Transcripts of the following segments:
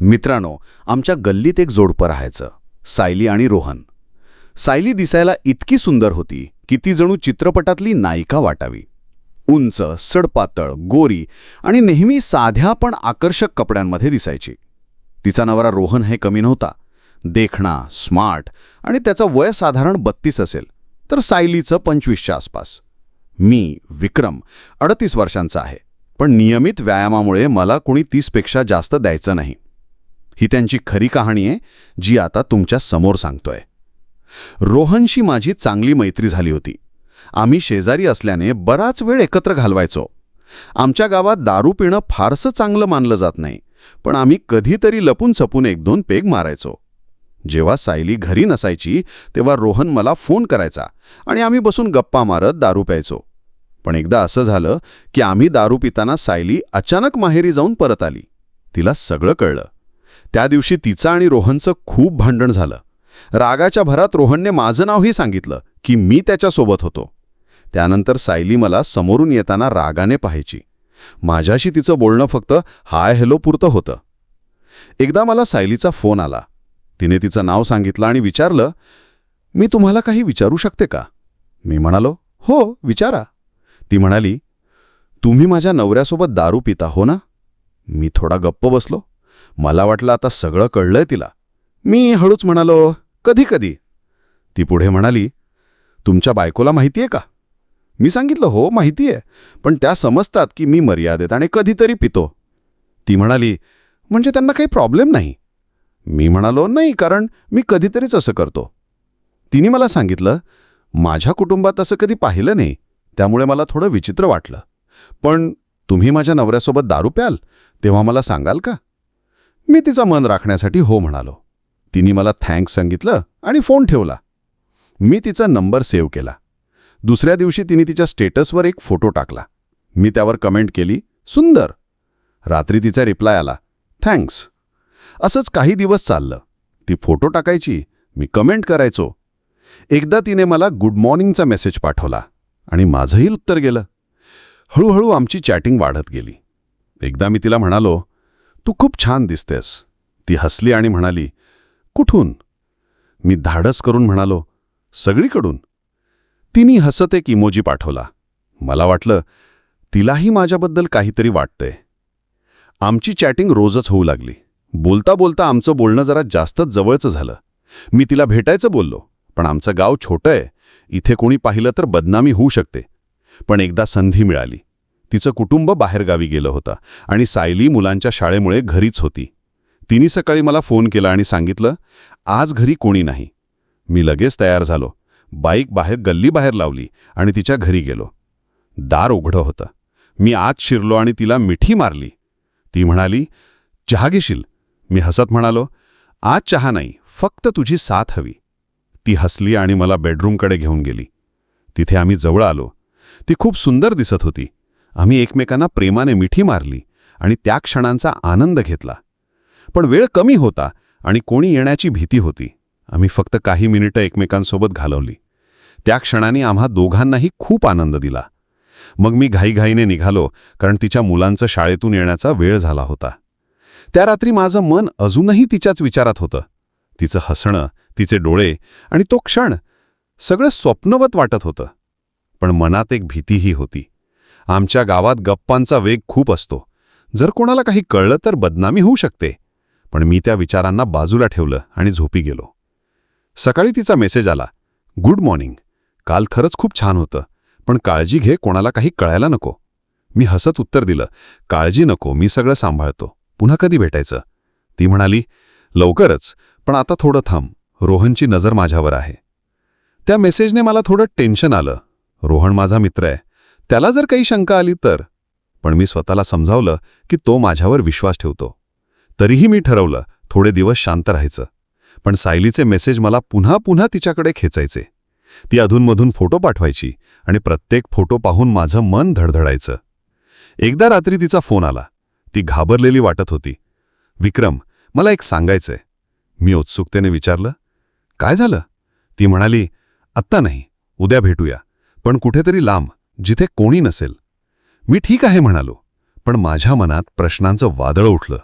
मित्रांनो आमच्या गल्लीत एक जोडपं राहायचं सायली आणि रोहन. सायली दिसायला इतकी सुंदर होती की ती जणू चित्रपटातली नायिका वाटावी. उंच सडपातळ गोरी आणि नेहमी साध्या पण आकर्षक कपड्यांमध्ये दिसायची. तिचा नवरा रोहन हे कमी नव्हता. देखणा स्मार्ट आणि त्याचं वय साधारण बत्तीस असेल तर सायलीचं पंचवीसच्या आसपास. मी विक्रम अडतीस वर्षांचा आहे पण नियमित व्यायामामुळे मला कुणी तीसपेक्षा जास्त द्यायचं नाही. ही त्यांची खरी कहाणी आहे जी आता तुमच्यासमोर सांगतोय. रोहनशी माझी चांगली मैत्री झाली होती. आम्ही शेजारी असल्याने बराच वेळ एकत्र घालवायचो. आमच्या गावात दारू पिणं फारसं चांगलं मानलं जात नाही पण आम्ही कधीतरी लपून छपून एक दोन पेग मारायचो. जेव्हा सायली घरी नसायची तेव्हा रोहन मला फोन करायचा आणि आम्ही बसून गप्पा मारत दारू प्यायचो. पण एकदा असं झालं की आम्ही दारू पिताना सायली अचानक माहेरी जाऊन परत आली. तिला सगळं कळलं. त्या दिवशी तिचं आणि रोहनचं खूप भांडण झालं. रागाच्या भरात रोहनने माझं नावही सांगितलं की मी त्याच्यासोबत होतो. त्यानंतर सायली मला समोरून येताना रागाने पाहायची. माझ्याशी तिचं बोलणं फक्त हाय हॅलो पुरतं होतं. एकदा मला सायलीचा फोन आला. तिने तिचं नाव सांगितलं आणि विचारलं मी तुम्हाला काही विचारू शकते का? मी म्हणालो हो विचारा. ती म्हणाली तुम्ही माझ्या नवऱ्यासोबत दारू पिता हो ना? मी थोडा गप्प बसलो. मला वाटलं आता सगळं कळलंय तिला. मी हळूच म्हणालो कधी कधी? ती पुढे म्हणाली तुमच्या बायकोला माहिती आहे का? मी सांगितलं हो माहिती आहे पण त्या समजतात की मी मर्यादेत आणि कधीतरी पितो. ती म्हणाली म्हणजे त्यांना काही प्रॉब्लेम नाही? मी म्हणालो नाही कारण मी कधीतरीच असं करतो. तिने मला सांगितलं माझ्या कुटुंबात असं कधी पाहिलं नाही त्यामुळे मला थोडं विचित्र वाटलं. पण तुम्ही माझ्या नवऱ्यासोबत दारू प्याल तेव्हा मला सांगाल का? मी तिचा मन राखण्यासाठी हो म्हणालो. तिने मला थँक्स सांगितलं आणि फोन ठेवला. मी तिचा नंबर सेव्ह केला. दुसऱ्या दिवशी तिने तिच्या स्टेटसवर एक फोटो टाकला. मी त्यावर कमेंट केली सुंदर. रात्री तिचा रिप्लाय आला थँक्स. असंच काही दिवस चाललं. ती फोटो टाकायची मी कमेंट करायचो. एकदा तिने मला गुड मॉर्निंगचा मेसेज पाठवला आणि माझंही उत्तर गेलं. हळूहळू आमची चॅटिंग वाढत गेली. एकदा मी तिला म्हणालो तू खूप छान दिसतेस. ती हसली आणि म्हणाली कुठून? मी धाडस करून म्हणालो सगळीकडून. तिने हसत एक इमोजी पाठवला. मला वाटलं तिलाही माझ्याबद्दल काहीतरी वाटतंय. आमची चॅटिंग रोजच होऊ लागली. बोलता बोलता आमचं बोलणं जरा जास्तच जवळचं झालं. मी तिला भेटायचं बोललो पण आमचं गाव छोटं आहे. इथे कोणी पाहिलं तर बदनामी होऊ शकते. पण एकदा संधी मिळाली. तिचं कुटुंब बाहेरगावी गेलं होतं आणि सायली मुलांच्या शाळेमुळे घरीच होती. तिने सकाळी मला फोन केला आणि सांगितलं आज घरी कोणी नाही. मी लगेच तयार झालो. बाईक बाहेर गल्लीबाहेर लावली आणि तिच्या घरी गेलो. दार उघडं होतं. मी आत शिरलो आणि तिला मिठी मारली. ती म्हणाली चहा घेशील? मी हसत म्हणालो आज चहा नाही फक्त तुझी साथ हवी. ती हसली आणि मला बेडरूमकडे घेऊन गेली. तिथे आम्ही जवळ आलो. ती खूप सुंदर दिसत होती. आम्ही एकमेकांना प्रेमाने मिठी मारली आणि त्या क्षणांचा आनंद घेतला. पण वेळ कमी होता आणि कोणी येण्याची भीती होती. आम्ही फक्त काही मिनिटं एकमेकांसोबत घालवली. त्या क्षणाने आम्हा दोघांनाही खूप आनंद दिला. मग मी घाईघाईने निघालो कारण तिच्या मुलांचं शाळेतून येण्याचा वेळ झाला होता. त्या रात्री माझं मन अजूनही तिच्याच विचारात होतं. तिचं हसणं तिचे डोळे आणि तो क्षण सगळं स्वप्नवत वाटत होतं. पण मनात एक भीतीही होती. आमच्या गावात गप्पांचा वेग खूप असतो. जर कोणाला काही कळलं तर बदनामी होऊ शकते. पण मी त्या विचारांना बाजूला ठेवलं आणि झोपी गेलो. सकाळी तिचा मेसेज आला गुड मॉर्निंग. काल खरंच खूप छान होतं पण काळजी घे कोणाला काही कळायला नको. मी हसत उत्तर दिलं काळजी नको मी सगळं सांभाळतो. पुन्हा कधी भेटायचं? ती म्हणाली लवकरच पण आता थोडं थांब. रोहनची नजर माझ्यावर आहे. त्या मेसेजने मला थोडं टेन्शन आलं. रोहन माझा मित्र आहे. त्याला जर काही शंका आली तर. पण मी स्वतःला समजावलं की तो माझ्यावर विश्वास ठेवतो. तरीही मी ठरवलं थोडे दिवस शांत राहायचं. पण सायलीचे मेसेज मला पुन्हा पुन्हा तिच्याकडे खेचायचे. ती अधूनमधून फोटो पाठवायची आणि प्रत्येक फोटो पाहून माझं मन धडधडायचं. एकदा रात्री तिचा फोन आला. ती घाबरलेली वाटत होती. विक्रम मला एक सांगायचंय. मी उत्सुकतेने विचारलं. काय झालं? ती म्हणाली आत्ता नाही उद्या भेटूया. पण कुठेतरी लांब. जिथे कोणी नसेल. मी ठीक आहे म्हणालो पण माझ्या मनात प्रश्नांचं वादळ उठलं.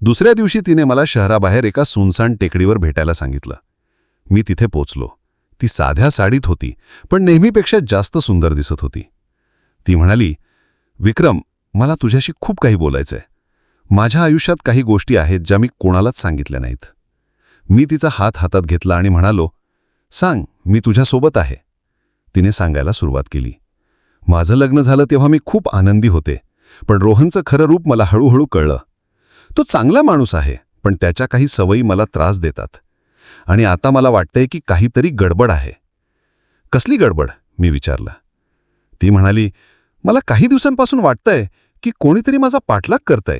दुसऱ्या दिवशी तिने मला शहराबाहेर एका सुनसान टेकडीवर भेटायला सांगितलं. मी तिथे पोचलो. ती साध्या साडीत होती पण नेहमीपेक्षा जास्त सुंदर दिसत होती. ती म्हणाली विक्रम मला तुझ्याशी खूप काही बोलायचंय. माझ्या आयुष्यात काही गोष्टी आहेत ज्या मी कोणालाच सांगितल्या नाहीत. मी तिचा हात हातात घेतला आणि म्हणालो सांग मी तुझ्यासोबत आहे. तिने सांगायला सुरुवात केली. माझं लग्न झालं तेव्हा मी खूप आनंदी होते पण रोहनचं खरं रूप मला हळूहळू कळलं. तो चांगला माणूस आहे पण त्याच्या काही सवयी मला त्रास देतात. आणि आता मला वाटतंय की काहीतरी गडबड आहे. कसली गडबड? मी विचारलं. ती म्हणाली मला काही दिवसांपासून वाटतंय की कोणीतरी माझा पाठलाग करतंय.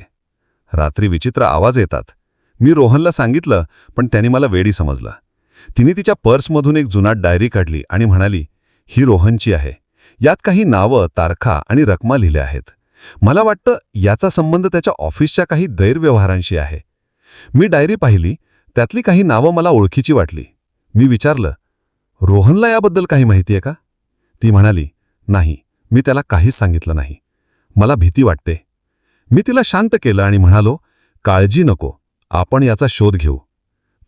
रात्री विचित्र आवाज येतात. मी रोहनला सांगितलं पण त्याने मला वेडी समजलं. तिने तिच्या पर्समधून एक जुनाट डायरी काढली आणि म्हणाली ही रोहनची आहे. यात काही नावं तारखा आणि रकमा लिहिल्या आहेत. मला वाटतं याचा संबंध त्याच्या ऑफिसच्या काही गैरव्यवहारांशी आहे. मी डायरी पाहिली त्यातली काही नावं मला ओळखीची वाटली. मी विचारलं रोहनला याबद्दल काही माहिती आहे का? ती म्हणाली नाही मी त्याला काहीच सांगितलं नाही. मला भीती वाटते. मी तिला शांत केलं आणि म्हणालो काळजी नको आपण याचा शोध घेऊ.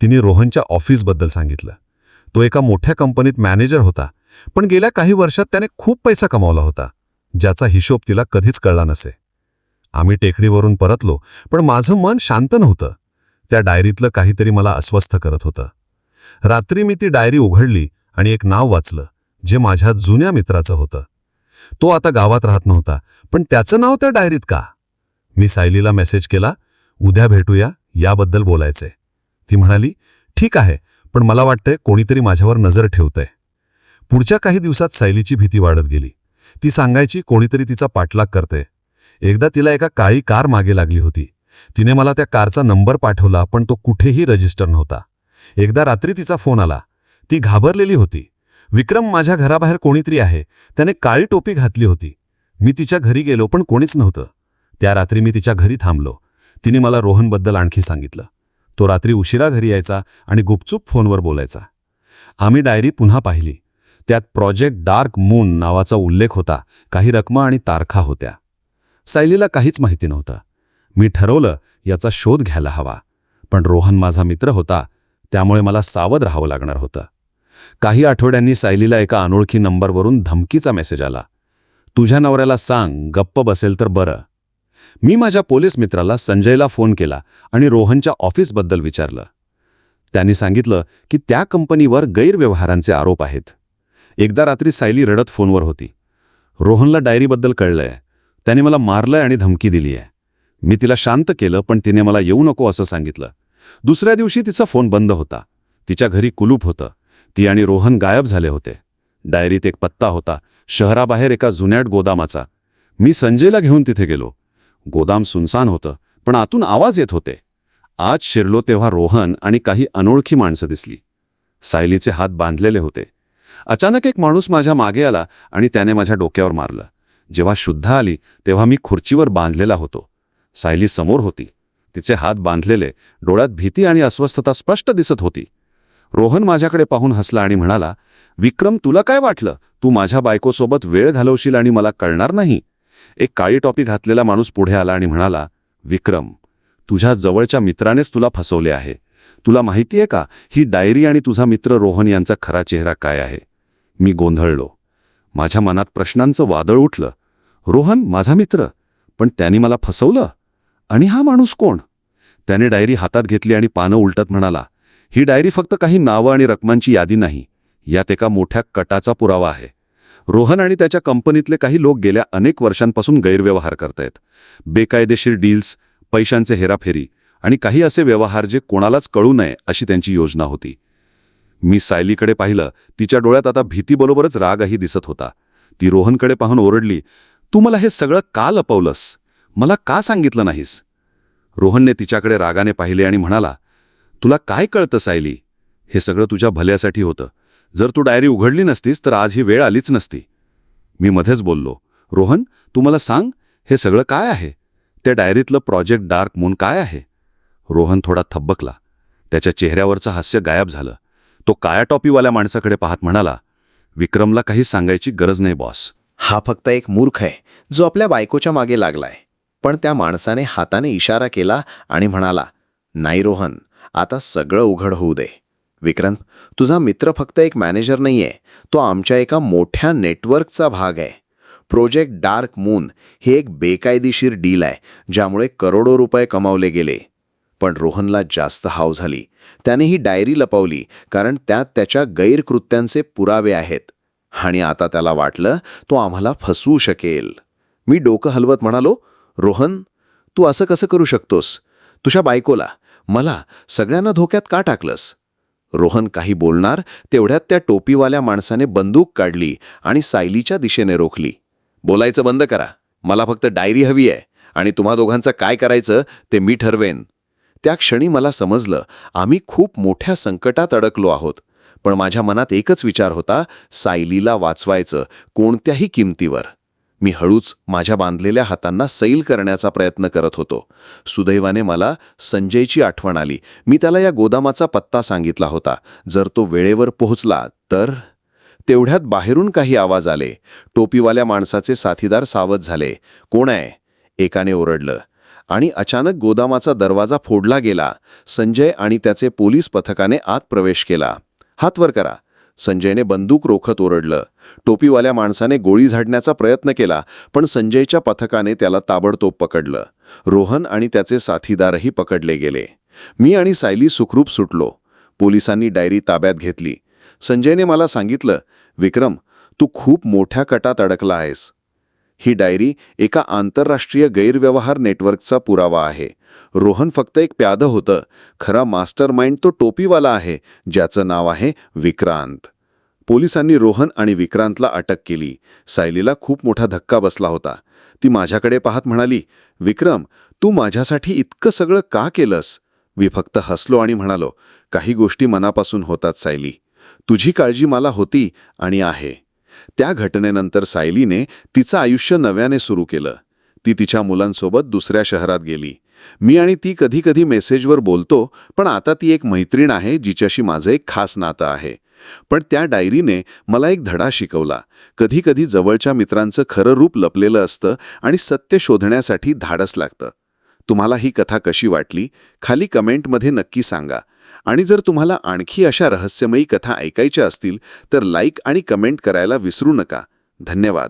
तिने रोहनच्या ऑफिसबद्दल सांगितलं. तो एका मोठ्या कंपनीत मॅनेजर होता पण गेल्या काही वर्षात त्याने खूप पैसा कमावला होता ज्याचा हिशोब तिला कधीच कळला नसे. आम्ही टेकडीवरून परतलो पण माझं मन शांत नव्हतं. त्या डायरीतलं काहीतरी मला अस्वस्थ करत होतं. रात्री मी ती डायरी उघडली आणि एक नाव वाचलं जे माझ्या जुन्या मित्राचं होतं. तो आता गावात राहत नव्हता पण त्याचं नाव त्या डायरीत का? मी सायलीला मेसेज केला उद्या भेटूया याबद्दल बोलायचंय. ती म्हणाली ठीक आहे पण मला वाटतंय कोणीतरी माझ्यावर नजर ठेवतंय. पुढच्या काही दिवसात सायलीची भीती वाढत गेली. ती सांगायची कोणीतरी तिचा पाठलाग करते एकदा तिला एका काळी कार मागे लागली होती. तिने मला त्या कारचा नंबर पाठवला पण तो कुठेही रजिस्टर नव्हता. एकदा रात्री तिचा फोन आला. ती घाबरलेली होती. विक्रम माझ्या घराबाहेर कोणीतरी आहे. त्याने काळी टोपी घातली होती. मी तिच्या घरी गेलो पण कोणीच नव्हतं. त्या रात्री मी तिच्या घरी थांबलो. तिने मला रोहनबद्दल आणखी सांगितलं. तो रात्री उशिरा घरी यायचा आणि गुपचूप फोनवर बोलायचा. आम्ही डायरी पुन्हा पाहिली. त्यात प्रोजेक्ट डार्क मून नावाचा उल्लेख होता. काही रकमा आणि तारखा होत्या. सायलीला काहीच माहिती नव्हतं. मी ठरवलं याचा शोध घ्यायला हवा. पण रोहन माझा मित्र होता त्यामुळे मला सावध राहावं लागणार होतं. काही आठवड्यांनी सायलीला एका अनोळखी नंबरवरून धमकीचा मेसेज आला. तुझ्या नवऱ्याला सांग गप्प बसेल तर बरं. मी माझ्या पोलीस मित्राला संजयला फोन केला आणि रोहनच्या ऑफिसबद्दल विचारलं. त्यांनी सांगितलं की त्या कंपनीवर गैरव्यवहारांचे आरोप आहेत. एकदा रात्री सायली रडत फोनवर होती. रोहनला डायरीबद्दल कळलंय. त्याने मला मारलंय आणि धमकी दिली आहे मी तिला शांत केलं पण तिने मला येऊ नको असं सांगितलं. दुसऱ्या दिवशी तिचा फोन बंद होता. तिच्या घरी कुलूप होतं. ती आणि रोहन गायब झाले होते. डायरीत एक पत्ता होता. शहराबाहेर एका जुन्याट गोदामाचा. मी संजयला घेऊन तिथे गेलो. गोदाम सुनसान होतं पण आतून आवाज येत होते. आज शिरलो तेव्हा रोहन आणि काही अनोळखी माणसं दिसली. सायलीचे हात बांधलेले होते. अचानक एक माणूस माझ्या मागे आला आणि त्याने माझ्या डोक्यावर मारलं. जेव्हा शुद्ध आली तेव्हा मी खुर्चीवर बांधलेला होतो. सायली समोर होती. तिचे हात बांधलेले डोळ्यात भीती आणि अस्वस्थता स्पष्ट दिसत होती. रोहन माझ्याकडे पाहून हसला आणि म्हणाला विक्रम तुला काय वाटलं? तू माझ्या बायकोसोबत वेळ घालवशील आणि मला कळणार नाही. एक काळी टॉपी घातलेला माणूस पुढे आला आणि म्हणाला विक्रम तुझ्या जवळच्या मित्रानेच तुला फसवले आहे. तुला माहिती आहे का ही डायरी आणि तुझा मित्र रोहन यांचा खरा चेहरा काय आहे? मी गोंधळलो. माझ्या मनात प्रश्नांचं वादळ उठलं. रोहन माझा मित्र पण त्यांनी मला फसवलं? आणि हा माणूस कोण? त्याने डायरी हातात घेतली आणि पानं उलटत म्हणाला ही डायरी फक्त काही नावं आणि रकमांची यादी नाही. यात एका मोठ्या कटाचा पुरावा आहे. रोहन आणि त्याच्या कंपनीतले काही लोक गेल्या अनेक वर्षांपासून गैरव्यवहार करतायत. बेकायदेशीर डील्स पैशांचे हेराफेरी आणि काही असे व्यवहार जे कोणालाच कळू नये अशी त्यांची योजना होती. मी सायलीकडे पाहिलं तिच्या डोळ्यात आता भीतीबरोबरच रागही दिसत होता. ती रोहनकडे पाहून ओरडली तू मला हे सगळं का लपवलंस? मला का सांगितलं नाहीस? रोहनने तिच्याकडे रागाने पाहिले आणि म्हणाला तुला काय कळतं सायली? हे सगळं तुझ्या भल्यासाठी होतं. जर तू डायरी उघडली नसतीस तर आज ही वेळ आलीच नसती. मी मध्येच बोललो रोहन तू मला सांग हे सगळं काय आहे? त्या डायरीतलं प्रोजेक्ट डार्क मून काय आहे? रोहन थोडा थब्बकला. त्याच्या चेहऱ्यावरचं हास्य गायब झालं. तो काया टॉपीवाल्या माणसाकडे पाहत म्हणाला विक्रमला काही सांगायची गरज नाही बॉस. हा फक्त एक मूर्ख आहे जो आपल्या बायकोच्या मागे लागलाय. पण त्या माणसाने हाताने इशारा केला आणि म्हणाला नाही रोहन आता सगळं उघड होऊ दे. विक्रम तुझा मित्र फक्त एक मॅनेजर नाहीये तो आमच्या एका मोठ्या नेटवर्कचा भाग आहे. प्रोजेक्ट डार्क मून हे एक बेकायदेशीर डील आहे ज्यामुळे करोडो रुपये कमावले गेले. पण रोहनला जास्त हाव झाली. त्याने ही डायरी लपवली कारण त्यात त्याच्या गैरकृत्यांचे पुरावे आहेत. आणि आता त्याला वाटलं तो आम्हाला फसवू शकेल. मी डोकं हलवत म्हणालो रोहन तू असं कसं करू शकतोस? तुझ्या बायकोला मला सगळ्यांना धोक्यात का टाकलंस? रोहन काही बोलणार तेवढ्यात त्या टोपीवाल्या माणसाने बंदूक काढली आणि सायलीच्या दिशेने रोखली. बोलायचं बंद करा. मला फक्त डायरी हवी आहे आणि तुम्हा दोघांचं काय करायचं ते मी ठरवेन. त्या क्षणी मला समजलं आम्ही खूप मोठ्या संकटात अडकलो आहोत. पण माझ्या मनात एकच विचार होता सायलीला वाचवायचं कोणत्याही किमतीवर. मी हळूच माझ्या बांधलेल्या हातांना सैल करण्याचा प्रयत्न करत होतो. सुदैवाने मला संजयची आठवण आली. मी त्याला या गोदामाचा पत्ता सांगितला होता. जर तो वेळेवर पोहोचला तर? तेवढ्यात बाहेरून काही आवाज आले. टोपीवाल्या माणसाचे साथीदार सावध झाले. कोण आहे? एकाने ओरडलं. आणि अचानक गोदामाचा दरवाजा फोडला गेला. संजय आणि त्याचे पोलीस पथकाने आत प्रवेश केला. हात वर करा. संजयने बंदूक रोखत ओरडलं. टोपीवाल्या माणसाने गोळी झाडण्याचा प्रयत्न केला पण संजयच्या पथकाने त्याला ताबडतोब पकडलं. रोहन आणि त्याचे साथीदारही पकडले गेले. मी आणि सायली सुखरूप सुटलो. पोलिसांनी डायरी ताब्यात घेतली. संजयने मला सांगितलं विक्रम तू खूप मोठ्या कटात अडकला आहेस. ही डायरी एका आंतरराष्ट्रीय गैरव्यवहार नेटवर्कचा पुरावा आहे. रोहन फक्त एक प्यादं होतं. खरा मास्टर माइंड तो टोपीवाला आहे ज्याचं नाव आहे विक्रांत. पोलिसांनी रोहन आणि विक्रांतला अटक केली. सायलीला खूप मोठा धक्का बसला होता. ती माझ्याकडे पाहत म्हणाली विक्रम तू माझ्यासाठी इतकं सगळं का केलंस? मी फक्त हसलो आणि म्हणालो काही गोष्टी मनापासून होतात सायली. तुझी काळजी मला होती आणि आहे. त्या घटनेनंतर सायलीने तिचं आयुष्य नव्याने सुरू केलं. ती तिच्या मुलांसोबत दुसऱ्या शहरात गेली. मी आणि ती कधी कधी मेसेजवर बोलतो पण आता ती एक मैत्रीण आहे जिच्याशी माझं एक खास नातं आहे. पण त्या डायरीने मला एक धडा शिकवला. कधी कधी जवळच्या मित्रांचं खरं रूप लपलेलं असतं आणि सत्य शोधण्यासाठी धाडस लागतं. तुम्हाला ही कथा कशी वाटली? खाली कमेंटमध्ये नक्की सांगा. आणि जर तुम्हाला आणखी अशा रहस्यमयी कथा ऐकायच्या असतील तर लाईक आणि कमेंट करायला विसरू नका. धन्यवाद.